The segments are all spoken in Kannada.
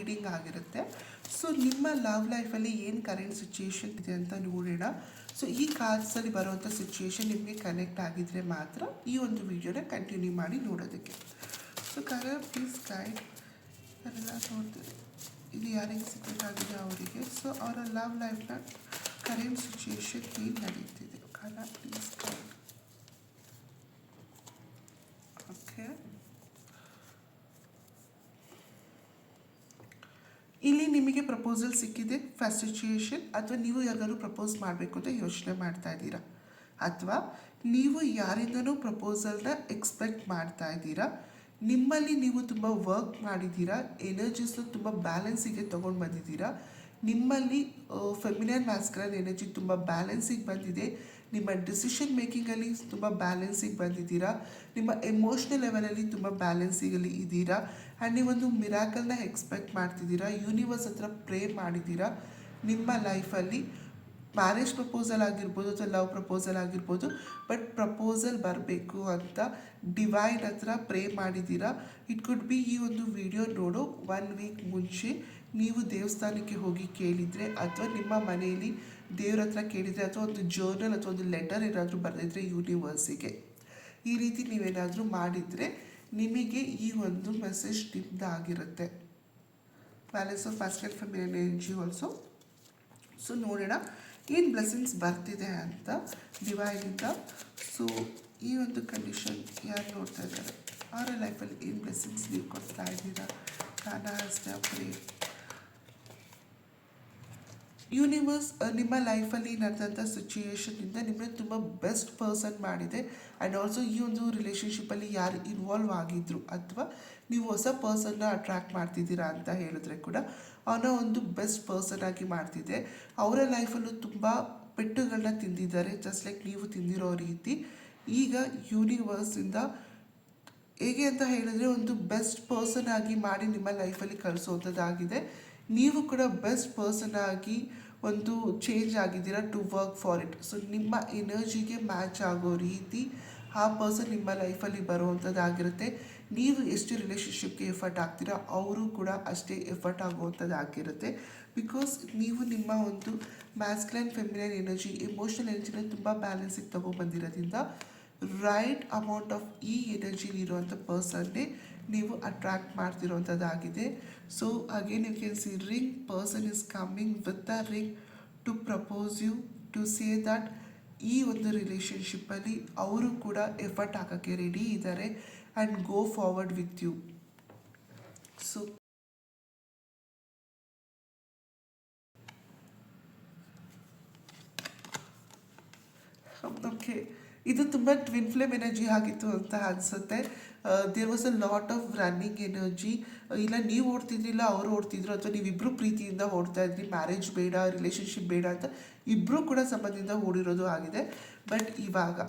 ರೀಡಿಂಗ್ ಆಗಿರುತ್ತೆ. ಸೊ ನಿಮ್ಮ ಲವ್ ಲೈಫಲ್ಲಿ ಏನು ಕರೆಂಟ್ ಸಿಚುಯೇಷನ್ ಇದೆ ಅಂತ ನೋಡೋಣ. ಸೊ ಈ ಕಾರ್ಡ್ಸಲ್ಲಿ ಬರುವಂಥ ಸಿಚುಯೇಷನ್ ನಿಮಗೆ ಕನೆಕ್ಟ್ ಆಗಿದ್ರೆ ಮಾತ್ರ ಈ ಒಂದು ವಿಡಿಯೋನ ಕಂಟಿನ್ಯೂ ಮಾಡಿ ನೋಡೋದಕ್ಕೆ. ಸೊ ಕರ ಪ್ಲೀಸ್ ಗೈಡ್ ಅವರೆಲ್ಲ ನೋಡ್ತೀವಿ ಇದು ಯಾರಿಗೆ ಸೆಕ್ರೆಟ್ ಆಗಿದೆ ಅವರಿಗೆ. ಸೊ ಅವರ ಲವ್ ಲೈಫ್ನ ಕರೆಂಟ್ ಸಿಚುಯೇಷನ್ ಏನು ನಡೀತಿದೆ? ಕರ ಪ್ಲೀಸ್ ಗೈಡ್ ಓಕೆ ಇಲ್ಲಿ ನಿಮಗೆ ಪ್ರಪೋಸಲ್ ಸಿಕ್ಕಿದೆ ಫಸ್ಟ್ ಸಿಚುಯೇಷನ್ ಅಥವಾ ನೀವು ಯಾರಾದರೂ ಪ್ರಪೋಸ್ ಮಾಡಬೇಕು ಅಂತ ಯೋಚನೆ ಮಾಡ್ತಾ ಇದ್ದೀರಾ? ಅಥವಾ ನೀವು ಯಾರಿಂದನೂ ಪ್ರಪೋಸಲ್ನ ಎಕ್ಸ್ಪೆಕ್ಟ್ ಮಾಡ್ತಾ ಇದ್ದೀರಾ? ನಿಮ್ಮಲ್ಲಿ ನೀವು ತುಂಬ ವರ್ಕ್ ಮಾಡಿದ್ದೀರಾ? ಎನರ್ಜೀಸ್ನ ತುಂಬ ಬ್ಯಾಲೆನ್ಸಿಗೆ ತೊಗೊಂಡು ಬಂದಿದ್ದೀರಾ? ನಿಮ್ಮಲ್ಲಿ ಫೆಮಿನಿಯನ್ ಮ್ಯಾಸ್ಕರನ್ ಎನರ್ಜಿ ತುಂಬ ಬ್ಯಾಲೆನ್ಸಿಗೆ ಬಂದಿದೆ. ನಿಮ್ಮ ಡಿಸಿಷನ್ ಮೇಕಿಂಗಲ್ಲಿ ತುಂಬ ಬ್ಯಾಲೆನ್ಸಿಗೆ ಬಂದಿದ್ದೀರಾ? ನಿಮ್ಮ ಎಮೋಷ್ನಲ್ ಲೆವೆಲಲ್ಲಿ ತುಂಬ ಬ್ಯಾಲೆನ್ಸಿಗಲ್ಲಿ ಇದ್ದೀರಾ? ಆ್ಯಂಡ್ ನೀವೊಂದು ಮಿರಾಕಲ್ನ ಎಕ್ಸ್ಪೆಕ್ಟ್ ಮಾಡ್ತಿದ್ದೀರಾ? ಯೂನಿವರ್ಸ್ ಹತ್ರ ಪ್ರೇ ಮಾಡಿದ್ದೀರಾ? ನಿಮ್ಮ ಲೈಫಲ್ಲಿ ಮ್ಯಾರೇಜ್ ಪ್ರಪೋಸಲ್ ಆಗಿರ್ಬೋದು ಅಥವಾ ಲವ್ ಪ್ರಪೋಸಲ್ ಆಗಿರ್ಬೋದು ಬಟ್ ಪ್ರಪೋಸಲ್ ಬರಬೇಕು ಅಂತ ಡಿವೈನ್ ಹತ್ರ ಪ್ರೇ ಮಾಡಿದ್ದೀರಾ? ಇಟ್ ಕುಡ್ ಬಿ ಈ ಒಂದು ವಿಡಿಯೋ ನೋಡೋ ಒನ್ ವೀಕ್ ಮುಂಚೆ. ನೀವು ದೇವಸ್ಥಾನಕ್ಕೆ ಹೋಗಿ ಕೇಳಿದರೆ ಅಥವಾ ನಿಮ್ಮ ಮನೆಯಲ್ಲಿ ದೇವ್ರ ಹತ್ರ ಕೇಳಿದರೆ ಅಥವಾ ಒಂದು ಜರ್ನಲ್ ಅಥವಾ ಒಂದು ಲೆಟರ್ ಏನಾದರೂ ಬರೆದಿದ್ರೆ ಯೂನಿವರ್ಸಿಗೆ ಈ ರೀತಿ ನೀವೇನಾದರೂ ಮಾಡಿದರೆ ನಿಮಗೆ ಈ ಒಂದು message ನಿಮ್ದಾಗಿರುತ್ತೆ balance of fasted feminine energy also so ನೋಡೋಣ ಏನು ಬ್ಲೆಸ್ಸಿಂಗ್ಸ್ ಬರ್ತಿದೆ ಅಂತ ಡಿವೈನಿಂದ ಸೊ ಈ ಒಂದು ಕಂಡೀಷನ್ ಯಾರು ನೋಡ್ತಾ ಇದ್ದಾರೆ? ಅವರ ಲೈಫಲ್ಲಿ ಏನು ಬ್ಲೆಸ್ಸಿಂಗ್ಸ್ ನೀವು ಕೊಡ್ತಾ ಇದ್ದೀರಾ? ಕಾನ ಪ್ರೇ ಯೂನಿವರ್ಸ್ ನಿಮ್ಮ ಲೈಫಲ್ಲಿ ನಡೆದಂಥ ಸಿಚುಯೇಷನಿಂದ ನಿಮ್ಮನ್ನು ತುಂಬ ಬೆಸ್ಟ್ ಪರ್ಸನ್ ಮಾಡಿದೆ. ಆ್ಯಂಡ್ ಆಲ್ಸೋ ಈ ಒಂದು ರಿಲೇಷನ್ಶಿಪ್ಪಲ್ಲಿ ಯಾರು ಇನ್ವಾಲ್ವ್ ಆಗಿದ್ರು ಅಥವಾ ನೀವು ಹೊಸ ಪರ್ಸನ್ನ ಅಟ್ರ್ಯಾಕ್ಟ್ ಮಾಡ್ತಿದ್ದೀರಾ ಅಂತ ಹೇಳಿದ್ರೆ ಕೂಡ ಅವನ ಒಂದು ಬೆಸ್ಟ್ ಪರ್ಸನ್ ಆಗಿ ಮಾಡ್ತಿದೆ. ಅವರ ಲೈಫಲ್ಲೂ ತುಂಬ ಪೆಟ್ಟುಗಳನ್ನ ತಿಂದಿದ್ದಾರೆ. ಜಸ್ಟ್ ಲೈಕ್ ನೀವು ತಿಂದಿರೋ ರೀತಿ. ಈಗ ಯೂನಿವರ್ಸಿಂದ ಹೇಗೆ ಅಂತ ಹೇಳಿದ್ರೆ ಒಂದು ಬೆಸ್ಟ್ ಪರ್ಸನ್ ಆಗಿ ಮಾಡಿ ನಿಮ್ಮ ಲೈಫಲ್ಲಿ ಕಳಿಸೋಂಥದ್ದಾಗಿದೆ ನೀವು ಕೂಡ ಬೆಸ್ಟ್ ಪರ್ಸನ್ ಆಗಿ ಒಂದು ಚೇಂಜ್ ಆಗಿದ್ದೀರಾ to work for it so ನಿಮ್ಮ ಎನರ್ಜಿಗೆ ಮ್ಯಾಚ್ ಆಗೋ ರೀತಿ ಆ ಪರ್ಸನ್ ನಿಮ್ಮ ಲೈಫಲ್ಲಿ ಬರುವಂಥದ್ದಾಗಿರುತ್ತೆ ನೀವು ಎಷ್ಟು ರಿಲೇಷನ್ಶಿಪ್ಗೆ ಎಫರ್ಟ್ ಆಗ್ತೀರಾ ಅವರು ಕೂಡ ಅಷ್ಟೇ ಎಫರ್ಟ್ ಆಗುವಂಥದ್ದಾಗಿರುತ್ತೆ ಬಿಕಾಸ್ ನೀವು ನಿಮ್ಮ ಒಂದು ಮ್ಯಾಸ್ಕ್ಲೈನ್ ಫೆಮಿನೈನ್ ಎನರ್ಜಿ ಎಮೋಷನಲ್ ಎನರ್ಜಿನ ತುಂಬ ಬ್ಯಾಲೆನ್ಸಿಗೆ ತೊಗೊಬಂದಿರೋದ್ರಿಂದ ರೈಟ್ ಅಮೌಂಟ್ ಆಫ್ ಈ ಎನರ್ಜಿಲಿರುವಂಥ ಪರ್ಸನ್ನೇ ನೀವು attract ಮಾಡ್ತಿರೋವಂಥದ್ದಾಗಿದೆ so again you can see ring person is coming with the ring to propose you to say that ಈ ಒಂದು ರಿಲೇಷನ್ಶಿಪ್ಪಲ್ಲಿ ಅವರು ಕೂಡ ಎಫರ್ಟ್ ಹಾಕೋಕ್ಕೆ ರೆಡಿ ಇದ್ದಾರೆ and go forward with you so okay ಇದು ತುಂಬ ಟ್ವಿನ್ ಫ್ಲೇಮ್ ಎನರ್ಜಿ ಆಗಿತ್ತು ಅಂತ ಅನಿಸುತ್ತೆ. There was a lot of running energy ಇಲ್ಲ, ನೀವು ಓಡ್ತಿದ್ರಿಲ್ಲ ಅವರು ಓಡ್ತಿದ್ರು, ಅಥವಾ ನೀವಿಬ್ಬರು ಪ್ರೀತಿಯಿಂದ ಓಡ್ತಾ ಇದ್ರಿ ಮ್ಯಾರೇಜ್ ಬೇಡ ರಿಲೇಷನ್ಶಿಪ್ ಬೇಡ ಅಂತ ಇಬ್ಬರೂ ಕೂಡ ಸಂಬಂಧದಿಂದ ಓಡಿರೋದು ಆಗಿದೆ. ಬಟ್ ಇವಾಗ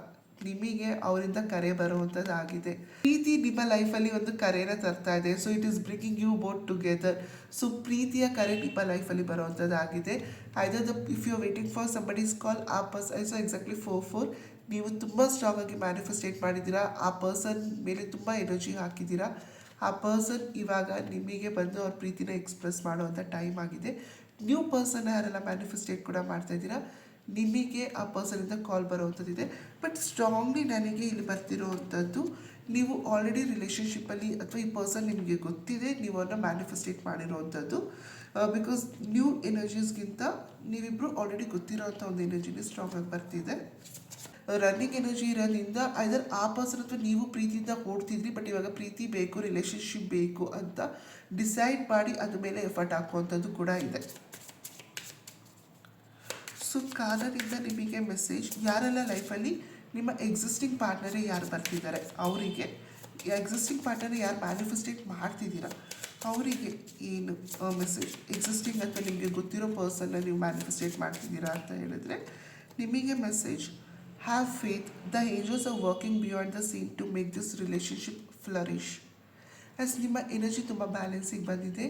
ನಿಮಗೆ ಅವರಿಂದ ಕರೆ ಬರುವಂಥದ್ದಾಗಿದೆ ಪ್ರೀತಿ ನಿಮ್ಮ ಲೈಫಲ್ಲಿ ಒಂದು ಕರೆನ ತರ್ತಾ ಇದೆ. So it is bringing you both together so ಪ್ರೀತಿಯ ಕರೆ ನಿಮ್ಮ ಲೈಫಲ್ಲಿ ಬರುವಂಥದ್ದಾಗಿದೆ either the if you waiting for somebody's call a purse I so exactly four four ನೀವು ತುಂಬ ಸ್ಟ್ರಾಂಗ್ ಆಗಿ ಮ್ಯಾನಿಫೆಸ್ಟೇಟ್ ಮಾಡಿದ್ದೀರಾ, ಆ ಪರ್ಸನ್ ಮೇಲೆ ತುಂಬ ಎನರ್ಜಿ ಹಾಕಿದ್ದೀರಾ, ಆ ಪರ್ಸನ್ ಇವಾಗ ನಿಮಗೆ ಬಂದು ಅವ್ರ ಪ್ರೀತಿನ ಎಕ್ಸ್ಪ್ರೆಸ್ ಮಾಡುವಂಥ ಟೈಮ್ ಆಗಿದೆ. ನ್ಯೂ ಪರ್ಸನ್ ಯಾರೆಲ್ಲ ಮ್ಯಾನಿಫೆಸ್ಟೇಟ್ ಕೂಡ ಮಾಡ್ತಾ ಇದ್ದೀರಾ. ನಿಮಗೆ ಆ ಪರ್ಸನಿಂದ ಕಾಲ್ ಬರುವಂಥದ್ದಿದೆ ಬಟ್ ಸ್ಟ್ರಾಂಗ್ಲಿ ನನಗೆ ಇಲ್ಲಿ ಬರ್ತಿರೋವಂಥದ್ದು, ನೀವು ಆಲ್ರೆಡಿ ರಿಲೇಷನ್ಶಿಪ್ಪಲ್ಲಿ ಅಥವಾ ಈ ಪರ್ಸನ್ ನಿಮಗೆ ಗೊತ್ತಿದೆ, ನೀವು ಅವ್ರನ್ನ ಮ್ಯಾನಿಫೆಸ್ಟೇಟ್ ಮಾಡಿರೋವಂಥದ್ದು ಬಿಕಾಸ್ ನ್ಯೂ ಎನರ್ಜೀಸ್ಗಿಂತ ನೀವಿಬ್ಬರು ಆಲ್ರೆಡಿ ಗೊತ್ತಿರೋವಂಥ ಒಂದು ಎನರ್ಜಿನೇ ಸ್ಟ್ರಾಂಗ್ ಆಗಿ ಬರ್ತಿದೆ. ರನ್ನಿಂಗ್ ಎನರ್ಜಿ ಇರೋದ್ರಿಂದ ಐದರ್ ಆ ಪರ್ಸನ್ ಅಥವಾ ನೀವು ಪ್ರೀತಿಯಿಂದ ಓಡ್ತಿದ್ರಿ ಬಟ್ ಇವಾಗ ಪ್ರೀತಿ ಬೇಕು ರಿಲೇಶನ್ಶಿಪ್ ಬೇಕು ಅಂತ ಡಿಸೈಡ್ ಮಾಡಿ ಅದ್ರ ಮೇಲೆ ಎಫರ್ಟ್ ಹಾಕುವಂಥದ್ದು ಕೂಡ ಇದೆ. ಸೊ ಕಾರಣದಿಂದ ನಿಮಗೆ ಮೆಸೇಜ್ ಯಾರೆಲ್ಲ ಲೈಫಲ್ಲಿ ನಿಮ್ಮ ಎಕ್ಸಿಸ್ಟಿಂಗ್ ಪಾರ್ಟ್ನರೇ ಯಾರು ಬರ್ತಿದ್ದಾರೆ? ಅವರಿಗೆ. ಎಕ್ಸಿಸ್ಟಿಂಗ್ ಪಾರ್ಟ್ನರ್ ಯಾರು ಮ್ಯಾನಿಫೆಸ್ಟೇಟ್ ಮಾಡ್ತಿದ್ದೀರಾ? ಅವರಿಗೆ ಏನು ಮೆಸೇಜ್ ಎಕ್ಸಿಸ್ಟಿಂಗ್ ಅಂತ ನಿಮಗೆ ಗೊತ್ತಿರೋ ಪರ್ಸನ್ನ ನೀವು ಮ್ಯಾನಿಫೆಸ್ಟೇಟ್ ಮಾಡ್ತಿದ್ದೀರಾ ಅಂತ ಹೇಳಿದ್ರೆ, ನಿಮಗೆ message have faith, the angels are working beyond the scene to make this relationship flourish. As ನಿಮ್ಮ ಎನರ್ಜಿ ತುಂಬ ಬ್ಯಾಲೆನ್ಸಿಗೆ ಬಂದಿದೆ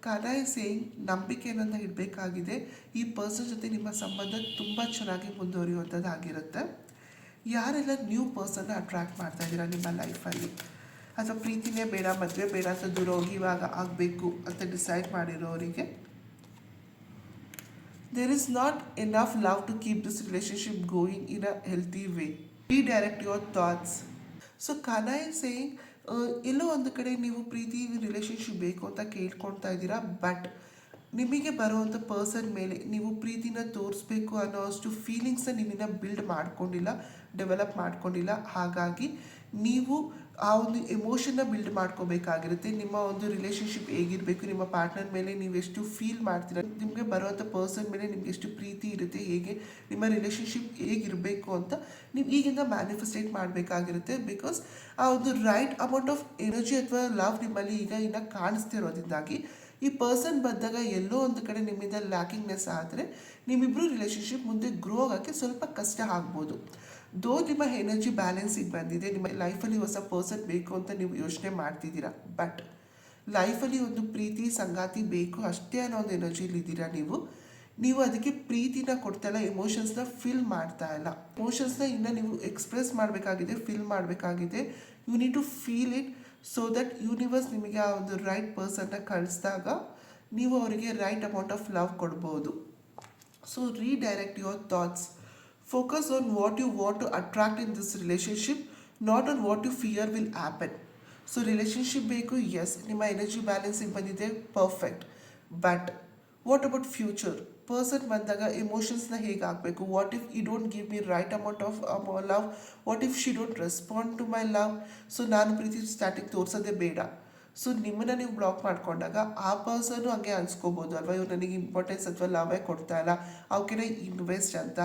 ಕಾರಣ ಸೇಯಿಂಗ್ ನಂಬಿಕೆಯನ್ನು ಇಡಬೇಕಾಗಿದೆ. ಈ ಪರ್ಸನ್ ಜೊತೆ ನಿಮ್ಮ ಸಂಬಂಧ ತುಂಬ ಚೆನ್ನಾಗಿ ಮುಂದುವರಿಯುವಂಥದ್ದಾಗಿರುತ್ತೆ ಯಾರೆಲ್ಲ ನ್ಯೂ ಪರ್ಸನ್ನ ಅಟ್ರ್ಯಾಕ್ಟ್ ಮಾಡ್ತಾ ಇದ್ದೀರಾ ನಿಮ್ಮ ಲೈಫಲ್ಲಿ ಅಥವಾ ಪ್ರೀತಿನೇ ಬೇಡ ಮದುವೆ ಬೇಡ ಅಂತ ದೂರ ಹೋಗಿ ಇವಾಗ ಆಗಬೇಕು ಅಂತ ಡಿಸೈಡ್ ಮಾಡಿರೋರಿಗೆ? There is not enough love to keep this relationship going in a healthy way. Redirect your thoughts. So Kannada is saying ಎಲ್ಲೋ ಒಂದು ಕಡೆ ನೀವು ಪ್ರೀತಿ ರಿಲೇಶನ್ಶಿಪ್ ಬೇಕು ಅಂತ ಕೇಳ್ಕೊಳ್ತಾ ಇದ್ದೀರಾ ಬಟ್ ನಿಮಗೆ ಬರುವಂಥ ಪರ್ಸನ್ ಮೇಲೆ ನೀವು ಪ್ರೀತಿನ ತೋರಿಸ್ಬೇಕು ಅನ್ನೋ ಅಷ್ಟು ಫೀಲಿಂಗ್ಸ್ನ ನಿಮ್ಮನ್ನ ಬಿಲ್ಡ್ ಮಾಡ್ಕೊಂಡಿಲ್ಲ ಡೆವಲಪ್ ಮಾಡ್ಕೊಂಡಿಲ್ಲ ಹಾಗಾಗಿ ನೀವು ಆ ಒಂದು ಎಮೋಷನ್ನ ಬಿಲ್ಡ್ ಮಾಡ್ಕೋಬೇಕಾಗಿರುತ್ತೆ. ನಿಮ್ಮ ಒಂದು ರಿಲೇಶನ್ಶಿಪ್ ಹೇಗಿರಬೇಕು, ನಿಮ್ಮ ಪಾರ್ಟ್ನರ್ ಮೇಲೆ ನೀವು ಎಷ್ಟು ಫೀಲ್ ಮಾಡ್ತೀರ, ನಿಮಗೆ ಬರುವಂಥ ಪರ್ಸನ್ ಮೇಲೆ ನಿಮ್ಗೆ ಎಷ್ಟು ಪ್ರೀತಿ ಇರುತ್ತೆ, ಹೇಗೆ ನಿಮ್ಮ ರಿಲೇಶನ್ಶಿಪ್ ಹೇಗಿರಬೇಕು ಅಂತ ನೀವು ಈಗಿಂದ ಮ್ಯಾನಿಫೆಸ್ಟೇಟ್ ಮಾಡಬೇಕಾಗಿರುತ್ತೆ. ಬಿಕಾಸ್ ಆ ಒಂದು ರೈಟ್ ಅಮೌಂಟ್ ಆಫ್ ಎನರ್ಜಿ ಅಥವಾ ಲವ್ ನಿಮ್ಮಲ್ಲಿ ಈಗ ಇನ್ನು ಕಾಣಿಸ್ತಿರೋದ್ರಿಂದಾಗಿ ಈ ಪರ್ಸನ್ ಬಂದಾಗ ಎಲ್ಲೋ ಒಂದು ಕಡೆ ನಿಮ್ಮಿಂದ ಲ್ಯಾಕಿಂಗ್ನೆಸ್ ಆದರೆ ನಿಮ್ಮಿಬ್ಬರು ರಿಲೇಶನ್ಶಿಪ್ ಮುಂದೆ ಗ್ರೋ ಆಗೋಕ್ಕೆ ಸ್ವಲ್ಪ ಕಷ್ಟ ಆಗ್ಬೋದು. ದೋ ನಿಮ್ಮ ಎನರ್ಜಿ ಬ್ಯಾಲೆನ್ಸಿಗೆ ಬಂದಿದೆ, ನಿಮ್ಮ ಲೈಫಲ್ಲಿ ಹೊಸ ಪರ್ಸನ್ ಬೇಕು ಅಂತ ನೀವು ಯೋಚನೆ ಮಾಡ್ತಿದ್ದೀರಾ? ಬಟ್ ಲೈಫಲ್ಲಿ ಒಂದು ಪ್ರೀತಿ, ಸಂಗಾತಿ ಬೇಕು, ಅಷ್ಟೇ ಅನ್ನೋ ಒಂದು ಎನರ್ಜಿಲಿ ಇದ್ದೀರಾ ನೀವು? ನೀವು ಅದಕ್ಕೆ ಪ್ರೀತಿನ ಕೊಡ್ತಾ ಇಲ್ಲ ಎಮೋಷನ್ಸ್ನ ಫಿಲ್ ಮಾಡ್ತಾ ಇಲ್ಲ. ಎಮೋಷನ್ಸ್ನ ಇನ್ನು ನೀವು ಎಕ್ಸ್ಪ್ರೆಸ್ ಮಾಡಬೇಕಾಗಿದೆ ಫೀಲ್ ಮಾಡಬೇಕಾಗಿದೆ. You need to feel it so that universe ನಿಮಗೆ ಆ ಒಂದು ರೈಟ್ ಪರ್ಸನ್ನ ಕಳಿಸಿದಾಗ ನೀವು ಅವರಿಗೆ ರೈಟ್ ಅಮೌಂಟ್ ಆಫ್ ಲವ್ ಕೊಡ್ಬೋದು. So redirect your thoughts focus on what you want to attract in this relationship not on what you fear will happen so relationship ಬೇಕು ಎಸ್ ನಿಮ್ಮ ಎನರ್ಜಿ ಬ್ಯಾಲೆನ್ಸಿಗೆ ಬಂದಿದೆ perfect but what about future person ಬಂದಾಗ ಎಮೋಷನ್ಸ್ನ ಹೇಗೆ ಆಗಬೇಕು what if you don't give me right amount of love what if she don't respond to my love so ನಾನು ಪ್ರೀತಿ ಸ್ಟಾರ್ಟಿಂಗ್ ತೋರಿಸೋದೇ ಬೇಡ ಸೊ ನಿಮ್ಮನ್ನ ನೀವು ಬ್ಲಾಕ್ ಮಾಡ್ಕೊಂಡಾಗ ಆ ಪರ್ಸನ್ನು ಹಂಗೆ ಅನ್ಸ್ಕೋಬೋದು ಅಲ್ವಾ? ಇವ್ರು ನನಗೆ ಇಂಪಾರ್ಟೆನ್ಸ್ ಅಥವಾ ಲವೇ ಕೊಡ್ತಾ ಇಲ್ಲ ಅವಕ್ಕೆ ಇನ್ವೆಸ್ಟ್ ಅಂತ.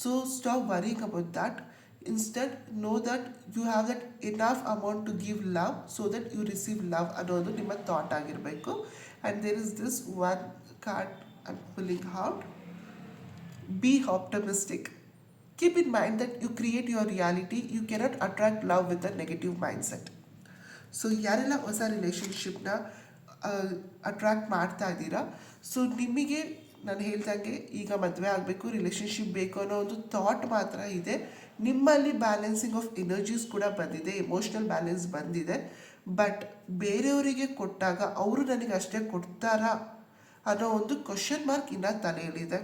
So stop worrying about that instead know that you have that enough amount to give love so that you receive love ಅನ್ನೋದು ನಿಮ್ಮ ಥಾಟ್ ಆಗಿರಬೇಕು. And there is this one card I pulling out be optimistic. Keep in mind that you create your reality, you cannot attract love with a negative mindset. So ಯಾರೆಲ್ಲ ಹೊಸ ರಿಲೇಷನ್ಶಿಪ್ನ ಅಟ್ರ್ಯಾಕ್ಟ್ ಮಾಡ್ತಾ ಇದ್ದೀರಾ? ಸೊ ನಿಮಗೆ ನಾನು ಹೇಳ್ದಂಗೆ ಈಗ ಮದುವೆ ಆಗಬೇಕು ರಿಲೇಷನ್ಶಿಪ್ ಬೇಕು ಅನ್ನೋ ಒಂದು ಥಾಟ್ ಮಾತ್ರ ಇದೆ. ನಿಮ್ಮಲ್ಲಿ ಬ್ಯಾಲೆನ್ಸಿಂಗ್ ಆಫ್ ಎನರ್ಜೀಸ್ ಕೂಡ ಬಂದಿದೆ ಎಮೋಷ್ನಲ್ ಬ್ಯಾಲೆನ್ಸ್ ಬಂದಿದೆ. ಬಟ್ ಬೇರೆಯವರಿಗೆ ಕೊಟ್ಟಾಗ ಅವರು ನನಗೆ ಅಷ್ಟೇ ಕೊಡ್ತಾರಾ? ಅನ್ನೋ ಒಂದು ಕ್ವಶನ್ ಮಾರ್ಕ್ ಇನ್ನ ತಲೆಯಲ್ಲಿದೆ.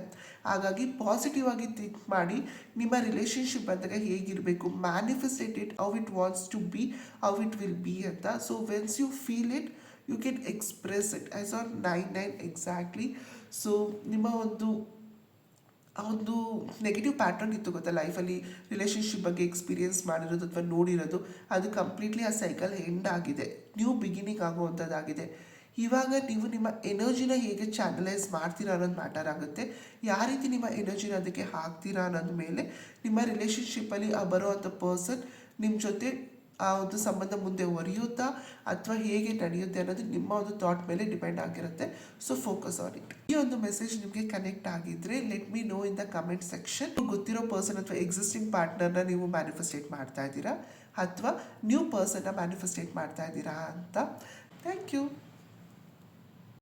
ಹಾಗಾಗಿ ಪಾಸಿಟಿವ್ ಆಗಿ ಥಿಂಕ್ ಮಾಡಿ ನಿಮ್ಮ ರಿಲೇಶನ್ಶಿಪ್ ಬಂದಾಗ ಹೇಗಿರಬೇಕು? Manifestate it how it wants to be how it will be ಅಂತ. So whence you feel it you can express it as on nine nine exactly so ನಿಮ್ಮ ಒಂದು, ಆ ಒಂದು ನೆಗೆಟಿವ್ ಪ್ಯಾಟರ್ನ್ ಇತ್ತು ಗೊತ್ತಾ? ಲೈಫಲ್ಲಿ ರಿಲೇಷನ್ಶಿಪ್ ಬಗ್ಗೆ ಎಕ್ಸ್ಪೀರಿಯೆನ್ಸ್ ಮಾಡಿರೋದು ಅಥವಾ ನೋಡಿರೋದು, ಅದು ಕಂಪ್ಲೀಟ್ಲಿ ಆ ಸೈಕಲ್ ಎಂಡ್ ಆಗಿದೆ. ನ್ಯೂ ಬಿಗಿನಿಂಗ್ ಆಗುವಂಥದ್ದಾಗಿದೆ. ಇವಾಗ ನೀವು ನಿಮ್ಮ ಎನರ್ಜಿನ ಹೇಗೆ ಚಾನಲೈಸ್ ಮಾಡ್ತೀರಾ ಅನ್ನೋದು ಮ್ಯಾಟರ್ ಆಗುತ್ತೆ. ಯಾವ ರೀತಿ ನಿಮ್ಮ ಎನರ್ಜಿನ ಅದಕ್ಕೆ ಹಾಕ್ತೀರಾ ಅನ್ನೋದ ಮೇಲೆ ನಿಮ್ಮ ರಿಲೇಷನ್ಶಿಪ್ಪಲ್ಲಿ ಆ ಬರೋವಂಥ ಪರ್ಸನ್ ನಿಮ್ಮ ಜೊತೆ ಆ ಒಂದು ಸಂಬಂಧ ಮುಂದೆ ಒರೆಯುತ್ತಾ ಅಥವಾ ಹೇಗೆ ನಡೆಯುತ್ತೆ ಅನ್ನೋದು ನಿಮ್ಮ ಒಂದು ಥಾಟ್ ಮೇಲೆ ಡಿಪೆಂಡ್ ಆಗಿರುತ್ತೆ. ಸೊ ಫೋಕಸ್ ಆನ್ ಇಟ್ ಈ ಒಂದು ಮೆಸೇಜ್ ನಿಮಗೆ ಕನೆಕ್ಟ್ ಆಗಿದ್ರೆ let me know in the comment section ಗೊತ್ತಿರೋ ಪರ್ಸನ್ ಅಥವಾ ಎಕ್ಸಿಸ್ಟಿಂಗ್ ಪಾರ್ಟ್ನರ್ನ ನೀವು ಮ್ಯಾನಿಫೆಸ್ಟೇಟ್ ಮಾಡ್ತಾ ಇದ್ದೀರಾ ಅಥವಾ ನ್ಯೂ ಪರ್ಸನ್ನ ಮ್ಯಾನಿಫೆಸ್ಟೇಟ್ ಮಾಡ್ತಾ ಇದ್ದೀರಾ ಅಂತ. Thank you